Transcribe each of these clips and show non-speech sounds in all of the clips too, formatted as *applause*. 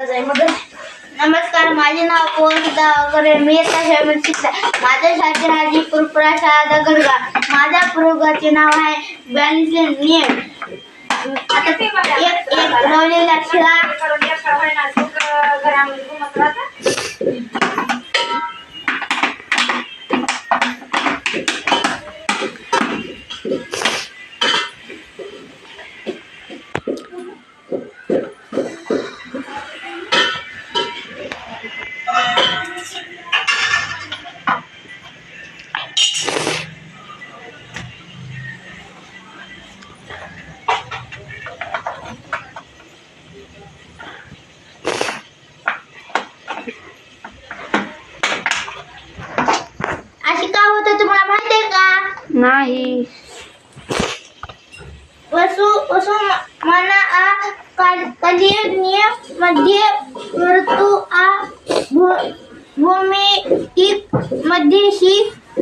नमस्कार माझे नाव कोणता वगैरे. मी आता शाळेमध्ये शिकता माझ्या शाळेचे हाजीपूर प्रशादा गडगा माझ्या प्रयोगाचे नाव आहे बॅलन्स नियम आता एक एक खिळा.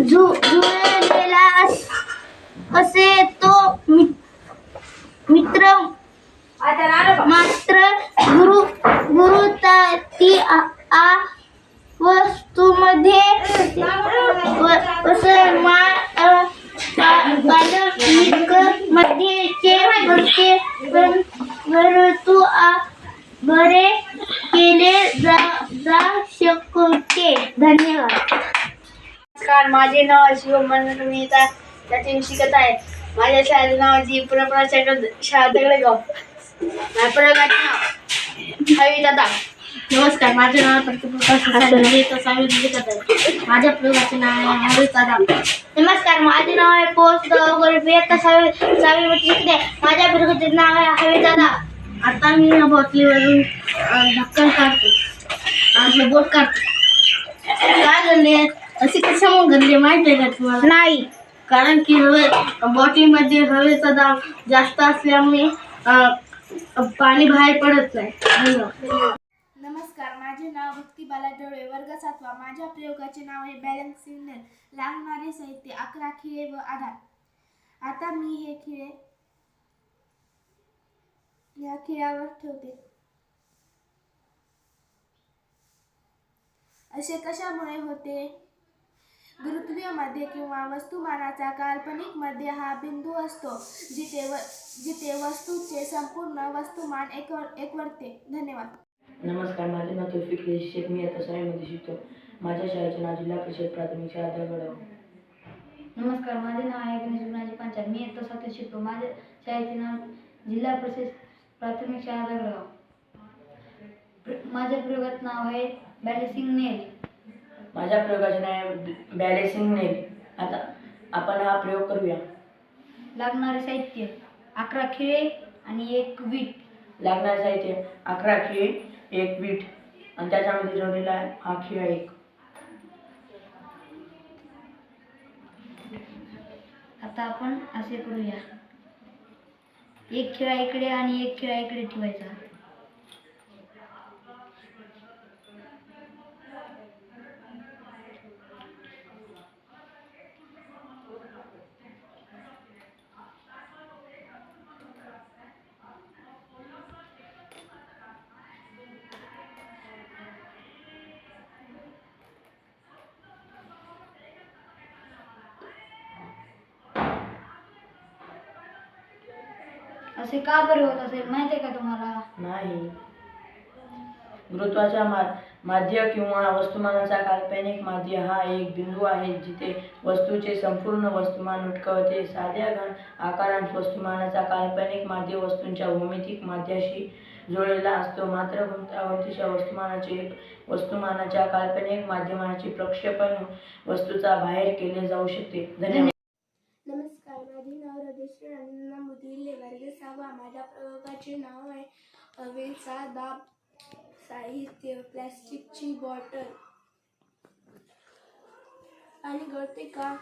झु जुळलेला अस- असे तो मि- मित्र मात्र गुरु गुरु ती आ आ वस्तूमध्ये व- वरतू बरे केले जा जा शकते धन्यवाद. नमस्कार माझे नाव शिवमन मी आता त्याचे शिकत आहे. माझ्या शाळेचं नाव जी पुरप्राच्या शाळा दगडेगाव. प्रयोगाचे नाव हवी दादा. नमस्कार माझे नाव सहावीत शिकत आहे माझ्या प्रयोगाचे नाव आहे हरीचा दाम नमस्कार माझे नाव आहे पोस्ट आता सहावी सहावीमध्ये शिकते. माझ्या प्रयोगाचे नाव आहे हवी दादा. आता मी या बॉटलीवरून ढक्कन काढतो. बोट काढतो. काय घडले असे कशामुळे घडले माहिती आहे का तुम्हाला नाही. कारण की हवे बॉटलीमध्ये हवेचा दाब जास्त असल्यामुळे अं, पाणी बाहेर पडत नाही. धन्यवाद नमस्कार माझे नाव भक्ती बाला डोळे वर्ग सातवा. माझ्या प्रयोगाचे नाव आहे बॅलन्स सिग्नल लागणारे साहित्य अकरा खिळे व आधार. आता मी हे खिळे या खिळ्यावर ठेवते. असे कशामुळे होते? गुरुत्वीयमध्ये किंवा वस्तुमानाचा काल्पनिकमध्ये हा बिंदू असतो जिथे व जिथे वस्तूचे संपूर्ण वस्तुमान एक एकवटते. धन्यवाद. नमस्कार माझे नाव तौफिक शेख. मी आता शाळेमध्ये शिकतो. माझ्या शाळेचे नाव जिल्हा परिषद प्राथमिक शाळा दगडगाव नमस्कार माझे नाव आहे गणेश गुरुनाजी पांचाळ. मी इयत्ता सातवीत शिकतो. माझ्या शाळेचे नाव जिल्हा परिषद प्राथमिक शाळा दगडगाव. प्र- माझ्या प्रयोगात नाव आहे बॅलेसिंग नेल. माझ्या प्रयोगाचे नाव आहे बॅलेन्सिंग नेल आता आपण हा प्रयोग करूया. लागणारे साहित्य अकरा खिळे आणि एक वीट. लागणारे साहित्य अकरा खिळे एक वीट. आणि त्याच्यामध्ये जोडलेला आहे हा खिळा एक. आता आपण असे करूया. एक खिळा इकडे आणि एक खिळा इकडे ठेवायचा. असे का बरे होत असेल? माहिती आहे का तुम्हाला? नाही. गुरुत्वाच्या मा माध्य किंवा वस्तुमानाचा काल्पनिक माध्य हा एक बिंदू आहे जिथे वस्तूचे संपूर्ण वस्तुमान उटकवते. साध्या घन आकारांत वस्तुमानाचा काल्पनिक माध्य वस्तूंच्या भौमितिक माध्याशी जोडलेला असतो. मात्र गुंतागुंतीच्या वस्तुमानाचे वस्तुमानाच्या काल्पनिक माध्यमाचे प्रक्षेपण वस्तूचा बाहेर केले जाऊ शकते. धन्यवाद. प्रयोगाचे नाव आहे दाब साहित्य प्लॅस्टिकची बॉटल पाणी गळते का?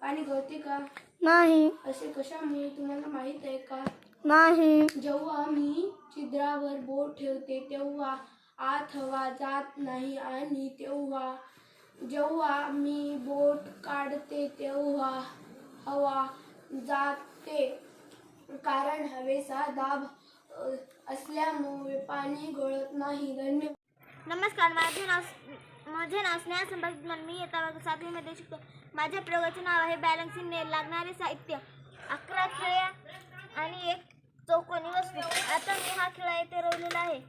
पाणी गळते का? नाही। असे कशामुळे तुम्हाला माहीत आहे का? नाही। जेव्हा मी छिद्रावर बोट ठेवते तेव्हा आत हवा जात नाही आणि तेव्हा जेव्हा मी बोट काढते तेव्हा हवा जाते. कारण हवेचा दाब असल्यामुळे पाणी गळत नाही. धन्यवाद. नमस्कार माझे नाव माझे नाव स्नेहा संभाजी मी येता सातवीमध्ये शिकतो. माझ्या प्रयोगाचे नाव आहे बॅलन्सिंग नेल लागणारे साहित्य. अकरा खेळ्या आणि एक चौकोनी वस्तू. आता मी हा खेळा येथे रोवलेला आहे.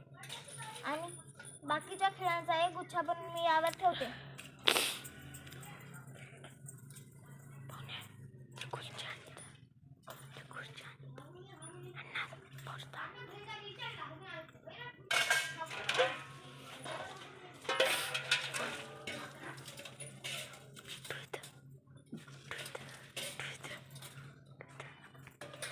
आणि बाकीच्या खेळांचा एक गुच्छा पण मी यावर ठेवते.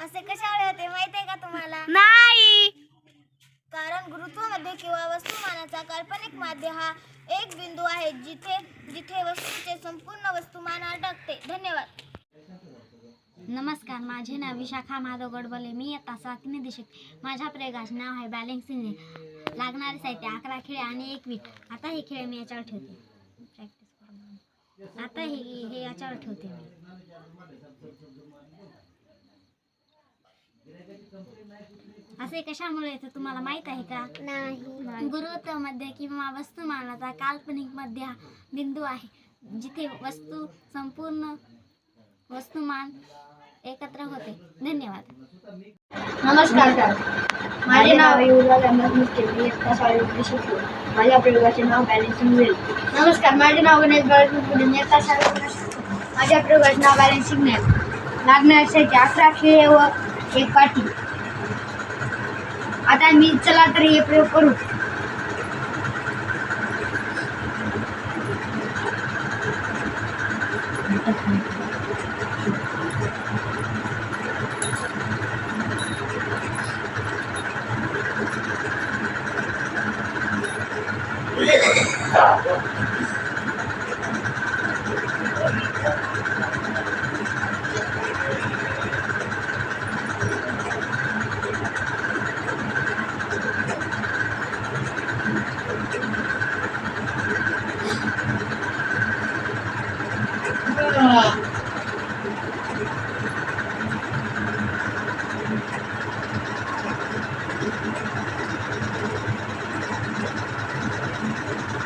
असे *laughs* कशामुळे होते माहीत आहे का तुम्हाला नाही कारण गुरुत्वामध्ये किंवा वस्तुमानाचा काल्पनिक माध्य हा एक बिंदू आहे म्हणजे जिथे वस्तूचे म्हणजे संपूर्ण वस्तुमान अडकते धन्यवाद. नमस्कार माझे नाव विशाखा माधव गडबले. मी आता सातवी दिशेत. माझ्या प्रयोगाचे नाव आहे बॅलेन्सिंग लागणारे साहित्य अकरा खेळ आणि एक वीट. आता हे खेळ मी याच्यावर ठेवते. प्रॅक्टिस आता हे हे याच्यावर ठेवते मी. असे कशामुळे येतं तुम्हाला माहीत आहे का? नाही. गुरुत्वामध्ये किंवा वस्तुमानाचा काल्पनिक मध्य हा बिंदू आहे. जिथे वस्तू संपूर्ण वस्तुमान एकत्र होते. धन्यवाद. नमस्कार माझे नाव माझ्या प्रयोगाचे नाव बॅलन्सिंग वेल नमस्कार माझे नाव गणेश माझ्या प्रयोगाचे नाव बॅलन्सिंग नेल लागण्यासाठी अकरा खेळे व एक पाठी. आता मी चला तर हे प्रयोग करू.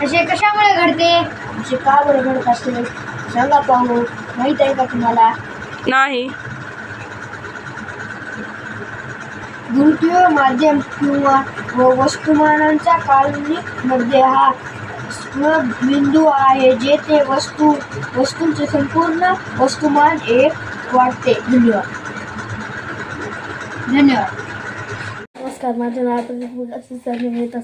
असे कशामुळे घडते? असे का बरं घडत असते सांगा पाहू. माहीत आहे का तुम्हाला? नाही. गुरुत्वीय माध्यम किंवा व वस्तुमानांचा काल्पनिकमध्ये हा बिंदू आहे जेथे वस्तू वस्तूंचे संपूर्ण वस्तुमान एक वाढते धन्यवाद. धन्यवाद. नमस्कार माझे नाव प्रदीप असिस्टंट मी येता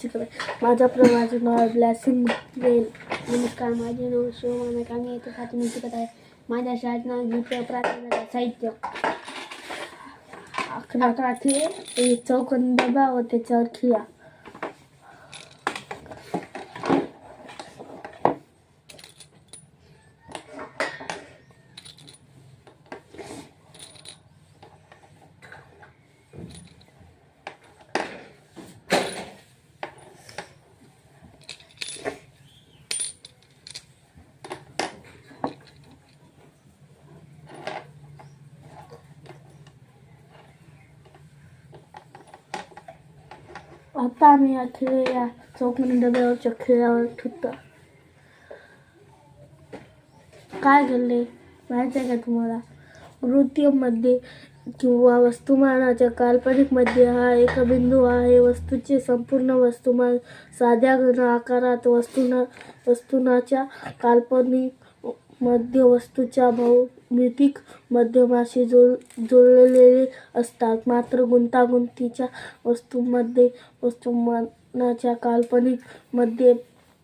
शिकले माझ्या प्रयोगाचे नाव ब्लॅसिंग बेल. नमस्कार माझे नाव शिवमानक आणि येथे सातवी शिकत आहे. माझ्या शाळेत नाव गीत प्रार्थना साहित्य. अकरा काठी एक चौकोनी डबा व त्याच्यावर खिया खिळा आता आम्ही या 배웠죠. या चौकोनी डब्यावरच्या खिळ्यावर ठेवतो काय घडले माहिती आहे का तुम्हाला नृत्यमध्ये किंवा वस्तुमानाच्या काल्पनिकमध्ये हा एक बिंदू आहे वस्तूचे संपूर्ण वस्तुमान साध्या घन आकारात वस्तुना वस्तुनाच्या काल्पनिक मध्य वस्तूच्या भौमितिक माध्यमाशी जोड जोडलेले असतात. मात्र गुंतागुंतीच्या वस्तूंमध्ये वस्तुमानाच्या काल्पनिकमध्ये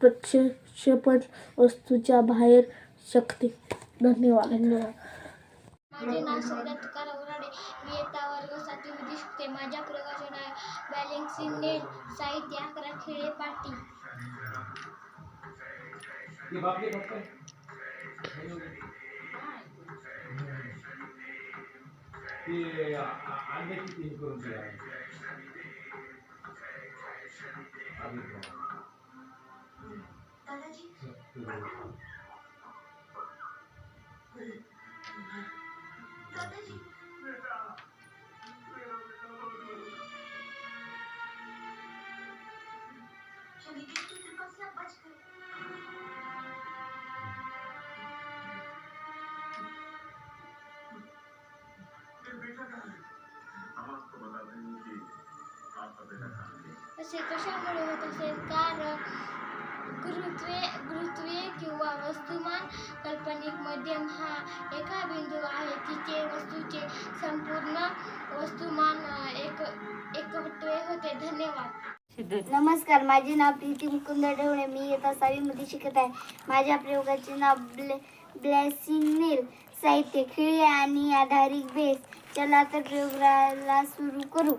प्रक्षेपण वस्तूच्या बाहेर शकते. धन्यवाद. धन्यवाद. माझे नाव सौदा तुकाराम उराडे मी वर्ग शिकते. माझ्या प्रयोगाचे नाव बॅलेन्सिंग नेट साहित्य अकरा खेळे पाटी ती अंड्याची तीन करून Чоловік, ти після бачки. असे कशामुळे होत असेल? कारण गुरुत्वे गुरुत्वीय किंवा वस्तुमान काल्पनिक माध्यम हा एका बिंदू आहे. तिथे वस्तूचे संपूर्ण वस्तुमान एक एकवटवे होते. धन्यवाद. नमस्कार माझे नाव प्रीती मुकुंद ढवळे. मी इयत्ता सहावीमध्ये शिकत आहे. माझ्या प्रयोगाचे नाव ब्ले ब्लेसिंग नेल साहित्य खिळे आणि आधारित बेस चला तर प्रयोगाला सुरू करू.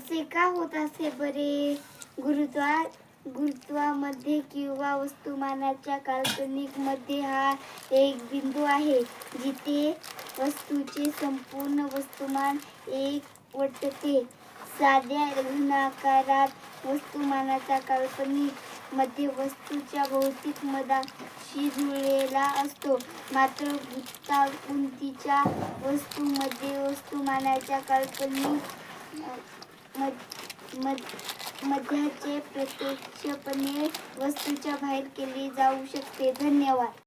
असे का होत असे बरे? गुरुत्वा गुरुत्वामध्ये किंवा वस्तुमानाच्या काल्पनिकमध्ये हा एक बिंदू आहे जिथे वस्तूचे संपूर्ण वस्तुमान एक वटते. साध्या घनाकारात वस्तुमानाचा काल्पनिकमध्ये वस्तूच्या भौतिक मदाशी जुळलेला असतो. मात्र गुंतागुंतीच्या वस्तूमध्ये वस्तुमानाच्या काल्पनिक मध्याचे प्रत्यक्षपणे वस्तूच्या बाहेर केली जाऊ शकते. धन्यवाद.